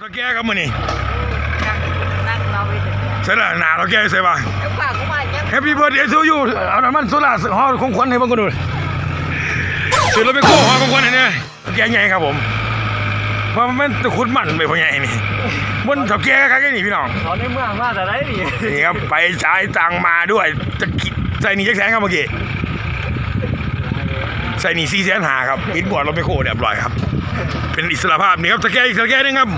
เท่าแก่ครับมื้อนี้นั่งเราไปถึงเนี่ยใช่ละหน้าเท่าแก่ใช่ป่ะแล้วฝากกูมาอย่างแฮปปี้เบิร์ดเดย์ทูยูเอาน้ำมันโซล่าห่อของขวัญให้เบิ่งกันดูซื้อรถไปโค้ห่อของขวัญให้เนี่ยเท่าแก่ใหญ่ครับผมว่ามันตะคุดมันไปพ่อใหญ่นี่บนเท่าแก่ครับนี่พี่น้องเขาในเมืองมาแต่ไรนี่นี่ครับไปจ่ายตังค์มาด้วยจะคิดใส่หนี่จักแสนครับเมื่อกี้ใส่หนี่สี่แสนหาครับอินบอร์ดรถไปโค้เรียบร้อยครับ เป็นอิสระภาพนี่ครับตะแกอีกตะแกหนึงครับ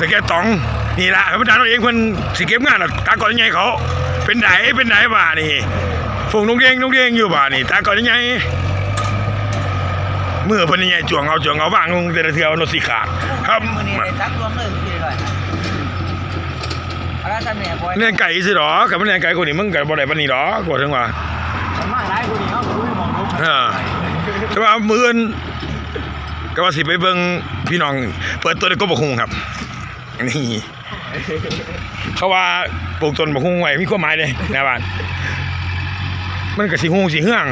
ตะแกตองนี่ละพระประธานเราเองเพิ่นสิเก็บงานอะตาก่อนยังไงเขา เป็นไหนเป็นไหนบ่านี่ฝงนุ่งเด้งนุ่งเด้งอยู่บ่านี่ตาก่อนยังไงเมื่อเพิ่นยังไงจวงเอาจวงเอาว่างลงแต่ละเทือเอารถสีขาดครับมือนี้ได้ตักรวมเลยคือเลยอะไรท่านแม่บอยเลี้ยงไก่สิหรอกับมันเลี้ยงไก่คนนี้มึงกับบ่ได้ปานนี้หรอกว่าถึงว่ามันมาหลายคนนี่เขาคุยมองนกเออแต่ว่ามื้ออื่นก็ว่าสิไปเบิ่งพี่น้อง เปิดตัวในกบกฮุงครับ นี่เขาว่าปลูกต้นบกฮุงไว้มีความหมายเลยนะบ้านมันก็สิฮุงสิเฮือง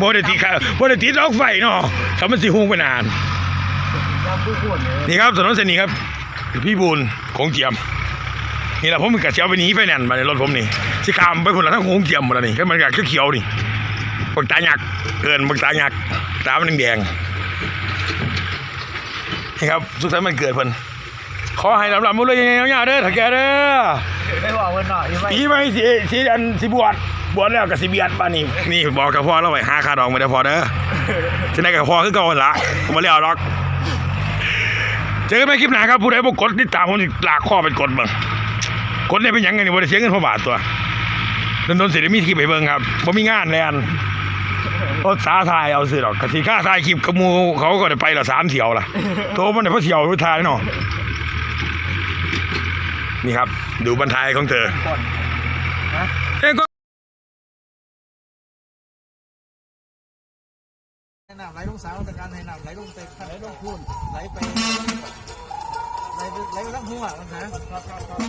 บ่ได้ติดค่ะบ่ได้ติดดอกไฟเนาะถ้ามันสิฮุงไปนานจำผู้พูดเลยนี่ครับถนนเส้นนี้ครับพี่บูนของเจียม นี่แหละผมก็สิเอาไปหนีไฟแนนซ์มาในรถผมนี่สิข้ามไปพุ่นละทั้งของเจียมหมดแล้วนี่ก็มันก็เขียวๆนี่บักตาหยักเอิ้นบักตาหยักตามันแดงๆนี่ครับสุดท้ายมันเกิดเพิ่น ขอให้ลำลำมุเลยยังไงยาวๆเด้อถ้าแกเด้อไม่บอกวันหน่อยยังไม่ปีไม่สิสิอันสิบวชบวชแล้วก็สิเบียดบ้านนี่นี่บอกกับพ่อเราไว้หาค่าดอกไม่ได้พอเด้อจะได้กับพ่อคือเก่าหั่นละผมบ่เลี้ยวหรอกเจอกันใหมคลิปหน้าครับผู้ใดบ่กดติดตามผมสิลากข้อเป็นกดเบิ่งกดได้เป็นหยังไงนี่บ่ได้เสียเงินพระบาทตัวโดนๆสิได้มีคลิปให้เบิ่งครับบ่มีงานแลนโอ้สาทายเอาสิดอกกะสิค่าทายคลิปกับหมู่เขาก็ได้ไปละสามเที่ยวล่ะโตมันได้พราะเที่ยวไปทายเนาะ นี่ครับ ดูบรรทายของเธอก่อนนะเอ้ยก็ให้น้ำไหลลงสาวตะการให้น้ำไหลลงเตะไหลลงพูนไหลไปไหลไปไหลไปทั้งหัวมันนะครับครับครับ